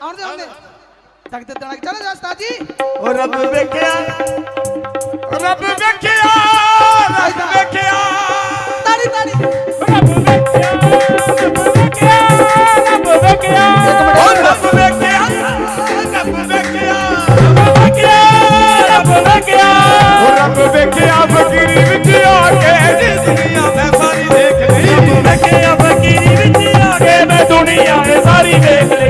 ਆਉਣ ਦੇ ਆਉਣ ਦੇ ਤੱਕ ਤੇ ਤਣਕ ਚਲੋ ਜਾ ਉਸਤਾਦ ਜੀ। ਉਹ ਰੱਬ ਵੇਖਿਆ। ਰੱਬ ਵੇਖਿਆ ਰੱਬ ਵੇਖਿਆ। ਤਾੜੀ ਤਾੜੀ। ਰੱਬ ਵੇਖਿਆ ਰੱਬ ਵੇਖਿਆ ਰੱਬ ਵੇਖਿਆ। ਉਹ ਰੱਬ ਵੇਖਿਆ ਰੱਬ ਵੇਖਿਆ ਰੱਬ ਵੇਖਿਆ ਰੱਬ ਵੇਖਿਆ। ਉਹ ਰੱਬ ਵੇਖਿਆ ਫਕੀਰੀ ਵਿੱਚ ਆ ਕੇ। ਜੀ ਦੁਨੀਆ ਮੈਂ ਸਾਰੀ ਦੇਖ ਲਈ ਵੇਖਿਆ ਫਕੀਰੀ ਵਿੱਚ ਆ ਕੇ। ਮੈਂ ਦੁਨੀਆ ਇਹ ਸਾਰੀ ਵੇਖ ਲਈ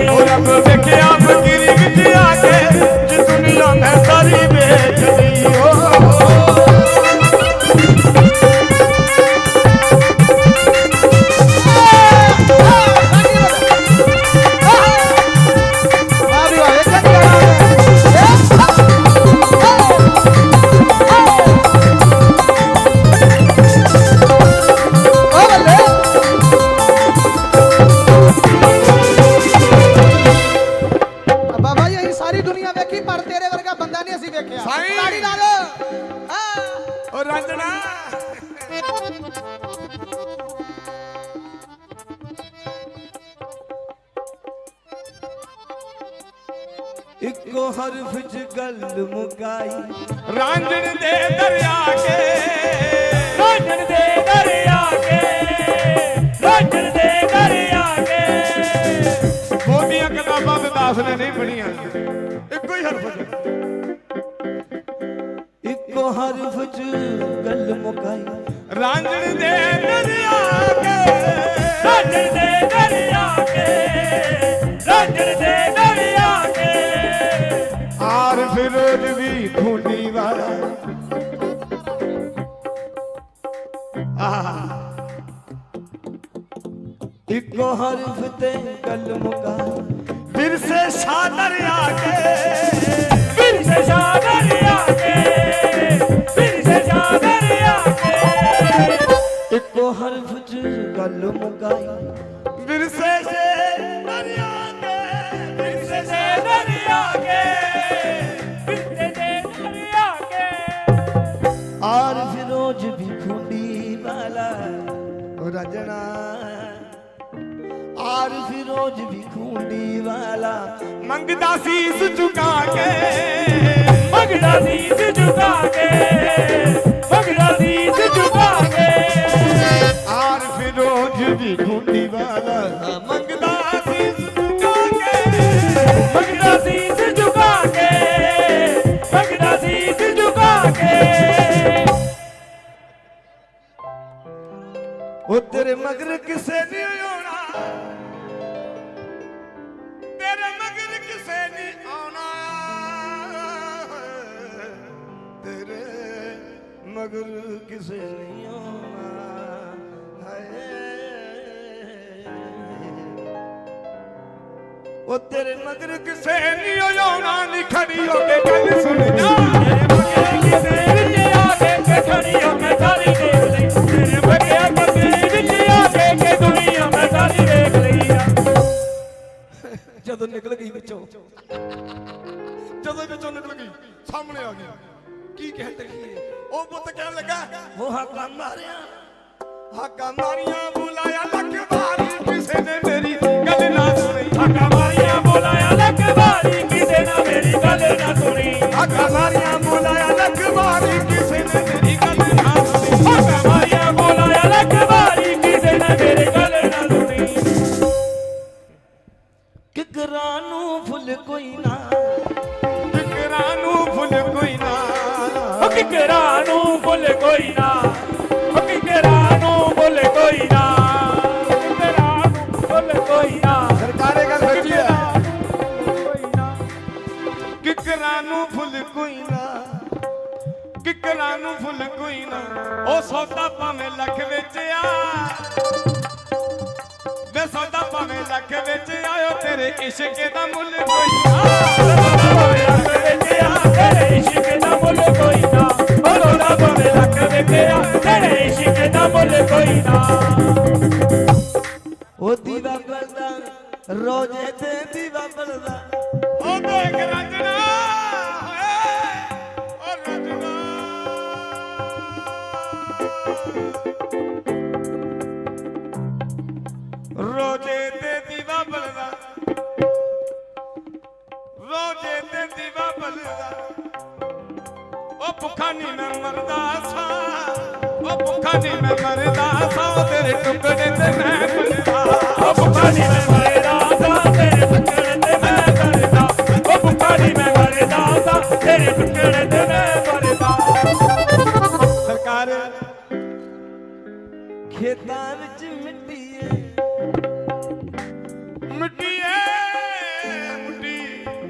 ਇੱਕੋ ਹਰਫ ਚ ਗੱਲ ਮੁਕਾਈ। ਰਾਂਝਣ ਦੇ ਦਰਿਆ ਕੇ। ਰਾਜਣ ਦੇ ਘਰ ਆ ਕੇ। ਰਾਜਣ ਦੇ ਘਰ ਆ ਕੇ। ਬੋਦੀਆਂ ਕਿਤਾਬਾਂ ਤੇ ਦਾਸ ਨੇ ਨਹੀਂ ਪੜੀਆਂ ਇੱਕੋ ਹੀ ਹਰਫ ਚ। ਇੱਕੋ ਹਰਫ ਚ ਗੱਲ ਮੁਕਾਈ। ਰਾਂਝਣ ਦੇ ਦਰਿਆ ਕੇ। ਰਾਜਣ ਦੇ ਆਰ ਫਿਰੋਜ ਵੀ ਖੂਨੀ ਵਾਲਾ। ਇੱਕੋ ਹਰਫ ਤੇ ਗੱਲ ਮੁਕਾਈ ਫਿਰ ਸੇ ਸ਼ਾਹ ਦਰਿਆ ਕੇ, ਫਿਰ ਸੇ ਸ਼ਾਦਰ ਖੁੰਡੀ ਵਾਲਾ ਉਹ ਰੰਜਣਾ ਵੀ ਖੁੰਡੀ ਵਾਲਾ। ਮੰਗਦਾ ਸੀਸ ਝੁਕਾ ਕੇ। ਮਗੜਾ ਸੀਸ ਝੁਕਾ ਕੇ। ਮਗੜਾ ਸੀਸ ਝੁਕਾ ਕੇ। ਆਰ ਫਿਰੋਜ ਵੀ ਖੂੰਡੀ ਵਾਲਾ। ਮੰਗਦਾ ਤੇਰੇ ਮਗਰ ਕਿਸੇ ਨਹੀਂ ਆਉਣਾ। ਤੇਰੇ ਮਗਰ ਕਿਸੇ ਨਹੀਂ ਆਉਣਾ। ਤੇਰੇ ਮਗਰ ਕਿਸੇ ਨਹੀਂ ਆਉਣਾ। ਉਹ ਤੇਰੇ ਮਗਰ ਕਿਸੇ ਨਹੀਂ ਆਉਣਾ। ਨੀ ਖੜੀ ਹੋ ਕੇ ਗੱਲ ਸੁਣ ਜਾ। ਤੇਰੇ ਵਿੱਚ ਆ ਕੇ ਖੜੀ ਹੋ ਆ ਗਈ ਕੀ ਕਹਿਣ ਲੱਗੀ ਉਹ ਪੁੱਤ ਕਹਿਣ ਲੱਗਾ ਉਹ ਹਾਕਾਂ ਮਾਰਿਆ। ਹਾਕਾਂ ਮਾਰੀਆਂ ਬੁਲਾਇਆ ਲੱਖ ਵਾਰੀ ਕਿਸੇ ਨੇ ਮੇਰੀ ਗੱਲ ਨਾ ਸੁਣੀ। ਹੱਕਾ ਮਾਰੀਆਂ ਬੋਲਾਇਆ ਲੱਖ ਵਾਰੀ ਕਿਸੇ ਨਾ ਮੇਰੀ ਗੱਲ ਨਾ ਸੁਣੀ। ਹਾਕਾਂ ਮਾਰੀਆਂ ਬੁਲਾਇਆ ਲੱਖ ਵਾਰੀ ਕਿਸੇ ਨੇ ਮੇਰੀ ਗੱਲ ਨਾ ਸੁਣੀ। ਹੱਕਾ ਮਾਰੀਆਂ ਬੋਲਾਇਆ ਲੱਖ ਵਾਰੀ ਕਿਸੇ ਨਾ ਮੇਰੀ ਕਿਕਰਾਂ ਕੋਈ ਨਾ, ਉਹ ਸੌਦਾ ਭਾਵੇਂ ਲੱਖ ਵਿੱਚ ਵੇ ਸੌਦਾ ਭਾਵੇਂ ਲੱਖ ਵਿੱਚ ਆਇਓ ਤੇਰੇ ਇਸ਼ਕ ਦਾ ਮੁੱਲ ਕੋਈ ਨਾ ਭਾਵੇਂ ਲੱਖ ਵਿੱਚ ਤੇਰੇ ਇਸ਼ਕ ਦਾ ਮੁੱਲ ਕੋਈ ਨਾ। ਬੋਲੋ ਨਾ ਭਾਵੇਂ ਲੱਖ ਵਿੱਚ ਤੇਰੇ ਇਸ਼ਕ ਦਾ ਮੁੱਲ ਕੋਈ ਨਾ। ਖੇਤਾਂ ਵਿੱਚ ਮਿੱਟੀ ਏ। ਮਿੱਟੀ ਏ ਮਿੱਟੀ।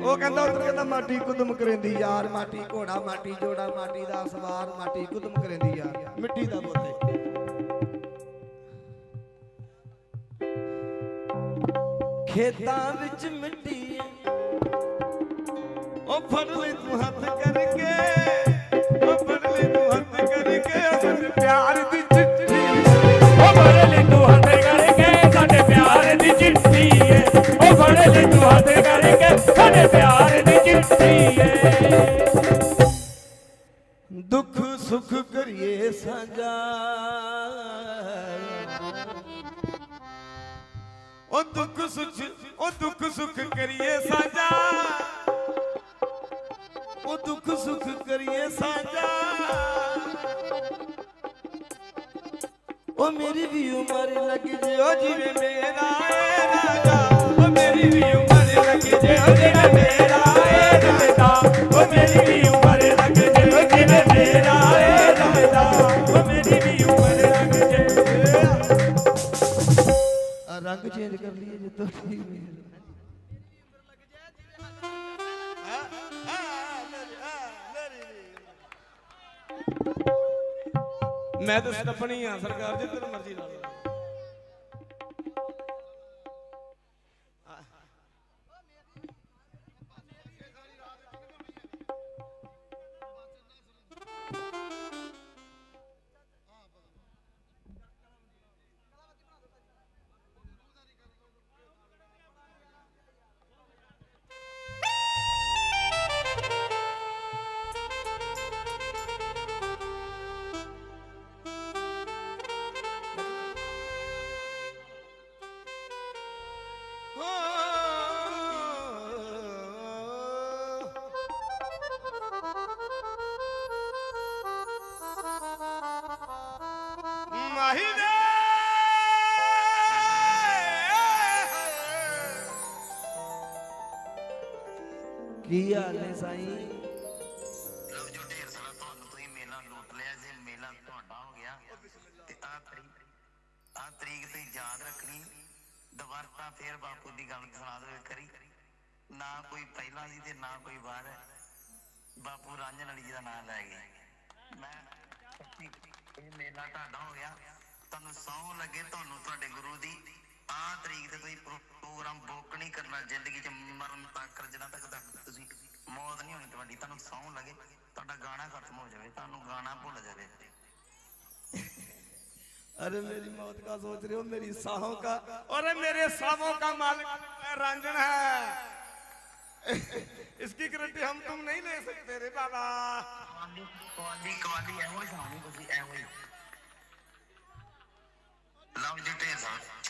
ਉਹ ਕਹਿੰਦਾ ਉਧਰ ਕਹਿੰਦਾ ਮਾਟੀ ਕੁਦਮ ਕਰੇਂਦੀ ਯਾਰ ਮਾਟੀ ਘੋੜਾ ਮਾਟੀ ਜੋੜਾ ਮਾਟੀ ਦਾ ਸਵਾਰ ਮਾਟੀ ਕੁਦਮ ਕਰੇਂਦੀ ਯਾਰ। ਮਿੱਟੀ ਦਾ ਬੋਲੇ ਖੇਤਾਂ ਵਿੱਚ ਮਿੱਟੀ ਏ। ਉਹ ਫੜ ਲੈ ਤੂੰ ਹੱਥ ਕਰਕੇ ਉਹ ਫੜ ਲੈ ਪਿਆਰ ਦੀ ਚਿੱਠੀ। ਉਹ ਫੜ ਲੈ ਤੂੰ ਹੱਥ ਕਰਕੇ ਸਾਡੇ ਪਿਆਰ ਦੀ ਚਿੱਠੀ ਏ। ਉਹ ਫੜ ਲੈ ਤੂੰ ਹੱਥ ਕਰਕੇ ਸਾਡੇ ਪਿਆਰ ਦੀ ਚਿੱਠੀ ਏ। ਦੁੱਖ ਸੁੱਖ ਕਰੀਏ ਸਾਂਝਾ। ਉਹ ਦੁੱਖ ਸੁੱਖ, ਉਹ ਦੁੱਖ ਸੁੱਖ ਕਰੀਏ ਸਾਂਝਾ। ਉਹ ਦੁੱਖ ਸੁੱਖ ਕਰੀਏ ਸਾਂਝਾ। ਉਹ ਮੇਰੀ ਵੀ ਉਮਰ ਲੱਗ ਜੇ ਜਿਵੇਂ ਮੇਰਾ ਏ ਰਾਜਾ। ਉਹ ਮੇਰੀ ਵੀ ਉਮਰ ਲੱਗ ਜੇ ਉਹ ਮੇਰਾ ਏ ਰਾਜਾ। ਉਹ ਮੇਰੀ ਵੀ ਉਮਰ ਮੈਂ ਤਾਂ ਸਟੱਪਣੀ ਆ ਸਰਕਾਰ ਜਿੱਧਰ ਮਰਜ਼ੀ ਲਾ ਕੀ ਹਾਲ ਨੇ ਸਾਈਂ? ਲਓ ਜੋ, ਢੇਰ ਸਾਰਾ ਤੁਹਾਨੂੰ ਤੁਸੀਂ ਮੇਲਾ ਲੁੱਟ ਲਿਆ, ਜੇ ਮੇਲਾ ਤੁਹਾਡਾ ਹੋ ਗਿਆ, ਤੇ ਆ ਤਰੀਕ ਆ ਤਰੀਕ ਤੇ ਯਾਦ ਰੱਖਣੀ। ਦੁਬਾਰਾ ਫੇਰ ਬਾਪੂ ਦੀ ਗੱਲ ਸੁਣਾ ਦੇਵੇ ਕਰੀ ਨਾ ਕੋਈ ਪਹਿਲਾਂ ਸੀ ਤੇ ਨਾ ਕੋਈ ਬਾਹਰ। ਬਾਪੂ ਰਾਂਝਣ ਵਾਲੀ ਜੀ ਦਾ ਨਾਮ ਲੈ ਗਏ। ਮੈਂ ਇਹ ਮੇਲਾ ਤੁਹਾਡਾ ਹੋ ਗਿਆ। ਤੁਹਾਨੂੰ ਸੌਂ ਲੱਗੇ ਤੁਹਾਨੂੰ ਤੁਹਾਡੇ ਗੁਰੂ ਦੀ। ਆ ਤਰੀਕ ਤੇ ਤੁਸੀਂ ਪ੍ਰੋਗਰਾਮ ਬੁੱਕ ਨਹੀਂ ਕਰਨਾ ਜ਼ਿੰਦਗੀ 'ਚ ਮਰਨ ਤੱਕ ਜਿੰਨਾ ਤੱਕ ਤੱਕ ਤੁਸੀਂ ਮੌਤ ਨਹੀਂ ਹੋਣੀ ਤੁਹਾਡੀ ਤੁਹਾਨੂੰ ਸੌਂ ਲੱਗੇ ਤੁਹਾਡਾ ਗਾਣਾ ਖਤਮ ਹੋ ਜਾਵੇ ਤੁਹਾਨੂੰ ਗਾਣਾ ਭੁੱਲ ਜਾਵੇ अरे मेरी मौत का सोच रहे हो मेरी साहों का और मेरे सावों का मालिक रंजन है इसकी गारंटी हम तुम नहीं ले सकते रे बाबा ਕਵਾਲੀ ਕਵਾਲੀ ਕਵਾਲੀ ਐਵੇਂ ਹੀ ਸੁਣਾਉਣੀ ਤੁਸੀਂ ਐਵੇਂ ਹੀ ਲਵ ਜੀ ਢੇਰ ਸਾਰਾ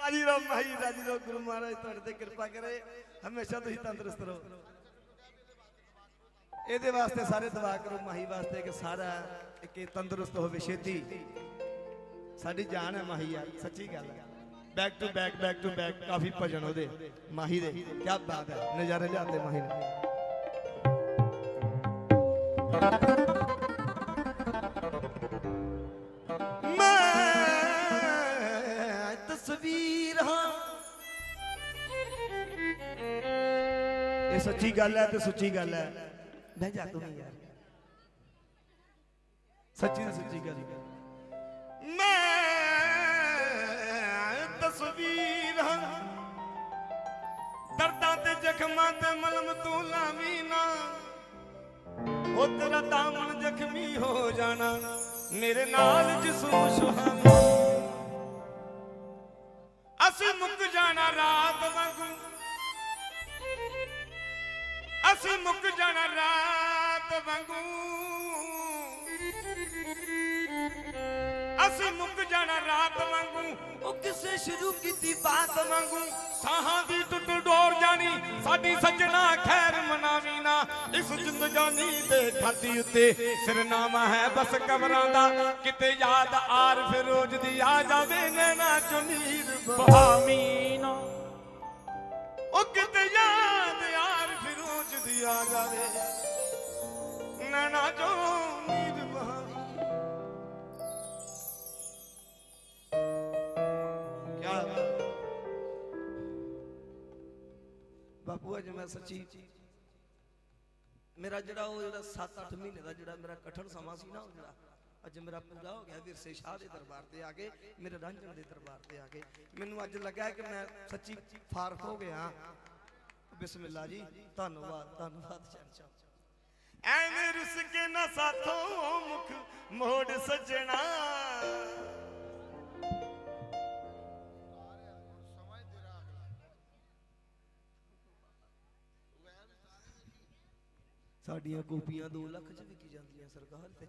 ਰਾਜੀ ਰਾਮ ਭਾਈ, ਰਾਜੀ ਰਾਮ ਗੁਰੂ ਮਹਾਰਾਜ, ਤੁਹਾਡੇ ਤੇ ਕਿਰਪਾ ਕਰੇ। ਹਮੇਸ਼ਾ ਤੁਸੀਂ ਤੰਦਰੁਸਤ ਰਹੋ। ਇਹਦੇ ਵਾਸਤੇ ਸਾਰੇ ਦੁਆ ਕਰੋ, ਮਾਹੀ ਵਾਸਤੇ ਕਿ ਸਾਰਾ ਕਿ ਤੰਦਰੁਸਤ ਹੋਵੇ ਛੇਤੀ। ਸਾਡੀ ਜਾਨ ਹੈ ਮਾਹੀ ਯਾਰ, ਸੱਚੀ ਗੱਲ ਹੈ। Back to back back to back ਕਾਫੀ ਭਜਨ ਉਹਦੇ। ਮਾਹੀ ਦੇ ਕੀ ਬਾਤ ਹੈ, ਨਜ਼ਾਰੇ ਲਿਆਉਂਦੇ ਮਾਹੀ ਨੇ। ਸੱਚੀ ਗੱਲ ਹੈ ਤੇ ਸੱਚੀ ਗੱਲ ਹੈ। ਬਹਿ ਜਾ ਤੂੰ ਯਾਰ। ਸੱਚੀ ਤੇ ਸੱਚੀ ਗੱਲ ਹੈ। ਮੈਂ ਤਸਵੀਰ ਹਾਂ। ਦਰਦਾਂ ਤੇ ਜ਼ਖਮਾਂ ਤੇ ਮਲਮ ਤੂੰ ਲਾਵੀ ਨਾ। ਉਹ ਤੇਰਾ ਦਾਮਨ ਜ਼ਖਮੀ ਹੋ ਜਾਣਾ। ਮੇਰੇ ਨਾਲ ਜਿਸਮ ਸੁਹਾਵੀ। ਅਸੀਂ ਮੁੱਕ ਜਾਣਾ ਰਾਤ ਵਾਂਗੂ। ਅਸੀਂ ਮੁੱਕ ਜਾਣਾ ਰਾਤ ਵਾਂਗੂ। ਅਸੀਂ ਮੁੱਕ ਜਾਣਾ ਰਾਤ ਵਾਂਗੂ। ਉਹ ਕਿਸੇ ਸ਼ੁਰੂ ਕੀਤੀ ਬਾਤ ਵਾਂਗੂ। ਸਾਹਾਂ ਦੀ ਟੁੱਟ ਡੋਰ ਜਾਣੀ ਸਾਡੀ ਸੱਜਣਾ ਖੈਰ ਮਨਾਵੀ ਨਾ। ਇਸ ਜਿੰਦਗਾਨੀ ਦੇ ਖਾਦੀ ਉੱਤੇ ਸਿਰਨਾਮਾ ਹੈ ਬਸ ਕਬਰਾਂ ਦਾ। ਕਿਤੇ ਯਾਦ ਆਰ ਫਿਰੋਜ਼ ਦੀ ਆ ਜਾਵੇ ਨੈਣਾ ਚੋਂ ਨੀਰ ਬਹਾ ਬਹਾਮੀਨਾ ਉਹ ਕਿਤੇ ਯਾਦ ਫਿਰੋਜ਼ ਦੀ ਆ ਜਾਵੇ। ਨੈਣਾ ਚੋਂ ਨੀਰ ਬਹਾ ਕਿਆ ਬਾਪੂ, ਅੱਜ ਮੈਂ ਸੱਚੀ ਮੇਰਾ ਜਿਹੜਾ ਉਹ ਜਿਹੜਾ 7-8 ਮਹੀਨੇ ਦਾ ਜਿਹੜਾ ਮੇਰਾ ਕਠਨ ਸਮਾਂ ਸੀ ਨਾ ਉਹ ਜਿਹੜਾ, ਅੱਜ ਮੇਰਾ ਪੂਰਾ ਹੋ ਗਿਆ ਵਿਰਸੇ ਸ਼ਾਹ ਦੇ ਦਰਬਾਰ ਤੇ ਆ ਕੇ, ਮੇਰੇ ਰਾਂਝਣ ਦੇ ਦਰਬਾਰ ਤੇ ਆ ਕੇ। ਮੈਨੂੰ ਅੱਜ ਲੱਗਾ ਕਿ ਮੈਂ ਸੱਚੀ ਫਾਰਕ ਹੋ ਗਿਆ। ਬਿਸਮਿਲ੍ਲਾ ਜੀ ਧੰਨਵਾਦ ਧੰਨਵਾਦ ਸ਼ਹਿਨशाह ਐਵੇਂ ਰੁੱਸ ਕੇ ਨਾ ਸਾਥੋਂ ਮੁਖ ਮੋੜ ਸਜਣਾ। ਸਾਡੀਆਂ ਕੋਪੀਆਂ 2 ਲੱਖ ਚ ਵਿਕੀ ਜਾਂਦੀਆਂ ਸਰਕਾਰ ਤੇ।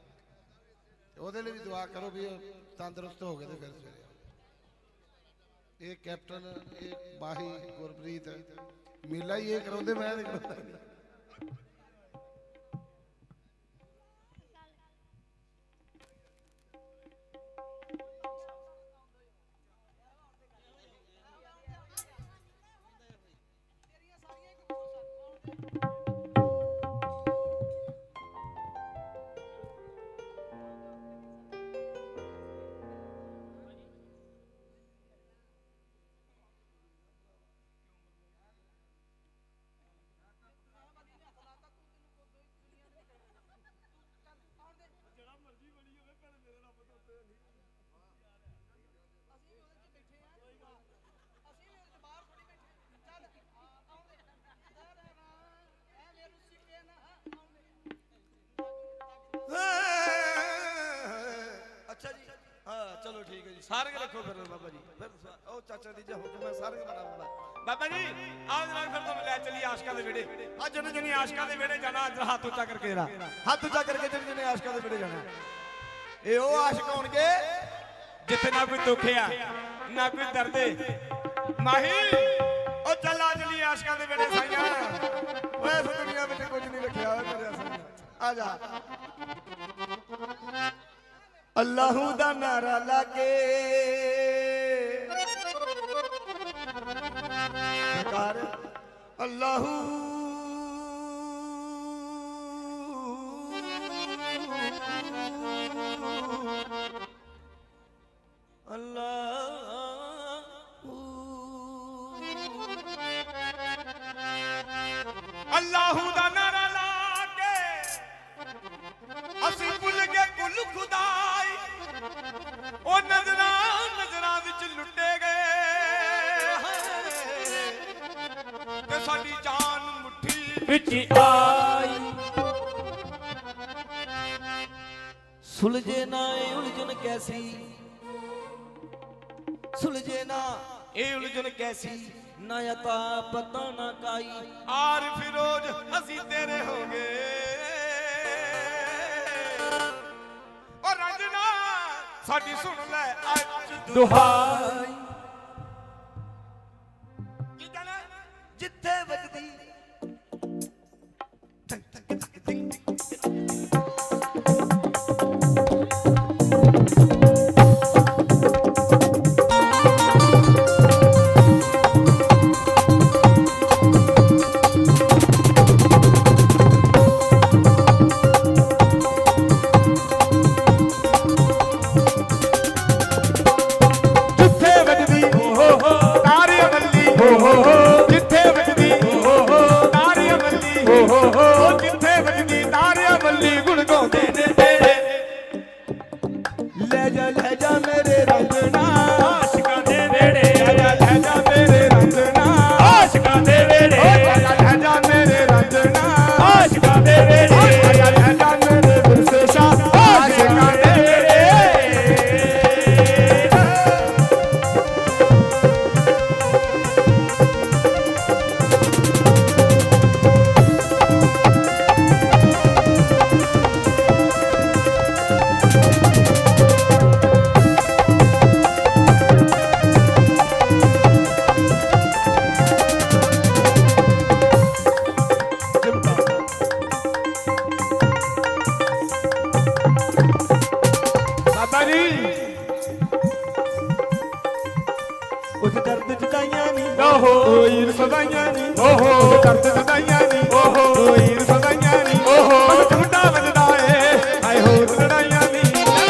ਉਹਦੇ ਲਈ ਵੀ ਦੁਆ ਕਰੋ ਵੀ ਤੰਦਰੁਸਤ ਹੋ ਗਏ ਤੇ ਫਿਰ ਸਵੇਰੇ ਇਹ ਕੈਪਟਨ, ਇਹ ਬਾਹੀ ਗੁਰਪ੍ਰੀਤ, ਮੇਲਾ ਹੀ ਇਹ ਕਰਾਉਂਦੇ, ਮੈਂ ਤੇ ਕਰਾਉਂਦਾ। ਚਲੋ ਠੀਕ ਹੈ ਜੀ। ਸਾਰੰਗ ਰੱਖੋ ਫਿਰ ਬਾਬਾ ਜੀ। ਫਿਰ ਉਹ ਚਾਚਾ ਦੀ ਜੇ ਹੁਕਮ ਹੈ ਸਾਰੰਗ ਬਣਾ ਬਾਬਾ ਬਾਬਾ ਜੀ, ਆਹ ਜਨਾਬ ਫਿਰ ਤੁਹਾਨੂੰ ਲੈ ਚੱਲੀ ਆਸ਼ਕਾਂ ਦੇ ਵਿਹੜੇ। ਅੱਜ ਜਨ ਜਨੀ ਆਸ਼ਕਾਂ ਦੇ ਵਿਹੜੇ ਜਾਣਾ ਅੱਜ ਹੱਥ ਉੱਚਾ ਕਰਕੇ ਰਾ ਹੱਥ ਉੱਚਾ ਕਰਕੇ ਜਿਹੜੇ ਜਿਹਨੇ ਆਸ਼ਕਾਂ ਦੇ ਵਿੜੇ ਜਾਣਾ। ਇਹ ਉਹ ਆਸ਼ਕ ਹੋਣਗੇ ਜਿੱਥੇ ਨਾ ਕੋਈ ਦੁੱਖ ਆ, ਨਾ ਕੋਈ ਦਰਦ ਏ। ਮਾਹੀ, ਉਹ ਚੱਲ ਆ ਚੱਲੀ ਆਸ਼ਕਾਂ ਦੇ ਵਿਹੜੇ ਸਾਈਆਂ। ਓਏ, ਇਸ ਦੁਨੀਆ ਵਿੱਚ ਕੁਝ ਨਹੀਂ ਰੱਖਿਆ ਹੋਇਆ ਤੇਰੇ ਅਸਲ ਆ ਜਾ। ਅੱਲਾਹੂ ਦਾ ਨਾਰਾ ਲਾਗੇ ਕਰ। ਅੱਲਾਹੂ ਅੱਲਾਹੂ ਸੁਲਝੇ ਨਾ ਇਹ ਉਲਝਣ ਕੈਸੀ? ਸੁਲਝੇ ਨਾ ਇਹ ਉਲਝਣ ਕੈਸੀ? ਨਾ ਅਤਾ ਪਤਾ ਨਾ ਕਾਈ ਆਰ ਫਿਰੋਜ਼, ਅਸੀਂ ਤੇਰੇ ਹੋ ਗਏ। ਉਹ ਰੰਜਨਾ ਸਾਡੀ ਸੁਣ ਲੈ ਅੱਜ ਦੁਹਾਈ। ਓਹੋ ਦਰਦ ਸਦਾਈਆਂ ਨੀ ਓਹੋ ਕੋਈ ਸਦਾਈਆਂ ਨੀ ਓਹੋ ਝੁੰਡਾ ਵੱਜਦਾ ਏ ਹਾਏ ਹੋਰ ਲੜਾਈਆਂ ਨੀ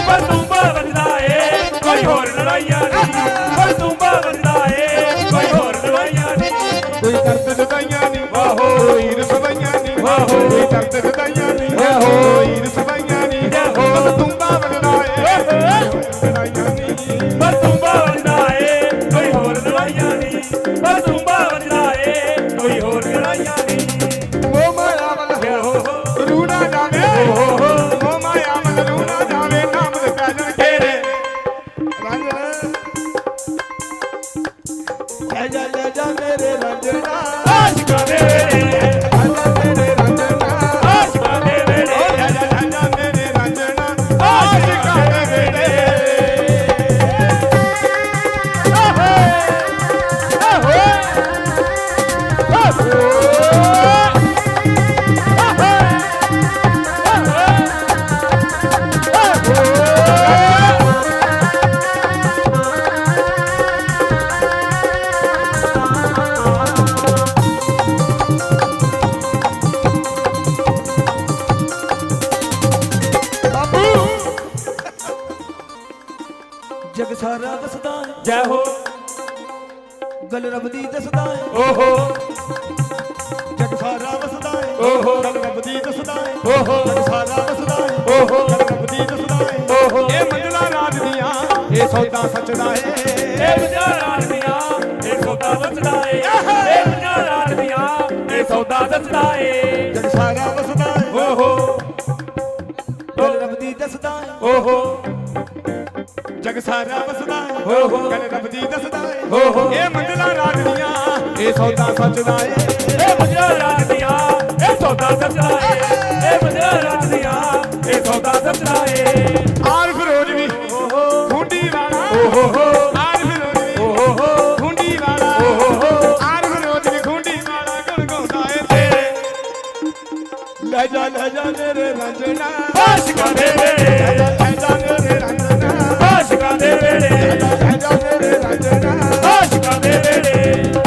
ਪਰ ਤੁੰਬਾ ਵੱਜਦਾ ਏ ਕੋਈ ਹੋਰ ਲੜਾਈਆਂ ਨਹੀਂ ਪਰ ਤੁੰਬਾ ਵੱਜਦਾ ਏ ਕੋਈ ਹੋਰ ਲੜਾਈਆਂ ਨਹੀਂ ਕੋਈ ਦਰਦ ਸਦਾਈਆਂ ਨੀ ਓਹੋ ਕੋਈ ਸਦਾਈਆਂ ਨੀ ਓਹੋ ਸਦਾਈਆਂ ਨੀ ਓਹੋ ਇਹ ਸੌਦਾ ਸੱਚ ਦਾ ਏ। ਇਹ ਬਜ਼ਾਰਾਂ ਦੀਆਂ ਇਹ ਸੌਦਾ ਦੱਸਦਾ ਏ। ਇਹ ਬਜ਼ਾਰਾਂ ਦੀਆਂ ਇਹ ਸੌਦਾ ਦੱਸਦਾ ਏ। ਜਗ ਸਾਰਾ ਵਸਦਾ ਹੈ ਓਹੋ। ਗਲ ਰੱਬ ਦੀ ਦੱਸਦਾ ਹੈ ਓਹੋ। ਜਗ ਸਾਰਾ ਵਸਦਾ ਹੈ ਓਹੋ। ਗੱਲ ਰੱਬ ਦੀ ਦੱਸਦਾ ਏ। ਓਹੋ। ਇਹ ਮੰਜ਼ਲਾ ਰਾਜ ਦੀਆਂ ਇਹ ਸੌਦਾ ਸੱਚ ਦਾ ਏ। ਇਹ ਬਜ਼ਾਰਾਂ ਦੀਆਂ ਇਹ ਸੌਦਾ ਦੱਸਦਾ ਏ। ਲੈ ਜਾ ਲੈ ਜਾ ਮੇਰੇ ਰੰਜਨਾ ਆਸ਼ਕਾਂ ਦੇ ਲੈ ਵੇਲੇ ਜਾ ਲੈ ਜਾ ਮੇਰੇ ਰੰਜਨਾ ਆਸ਼ਕਾਂ ਦੇ ਵੇਲੇ ਲੈ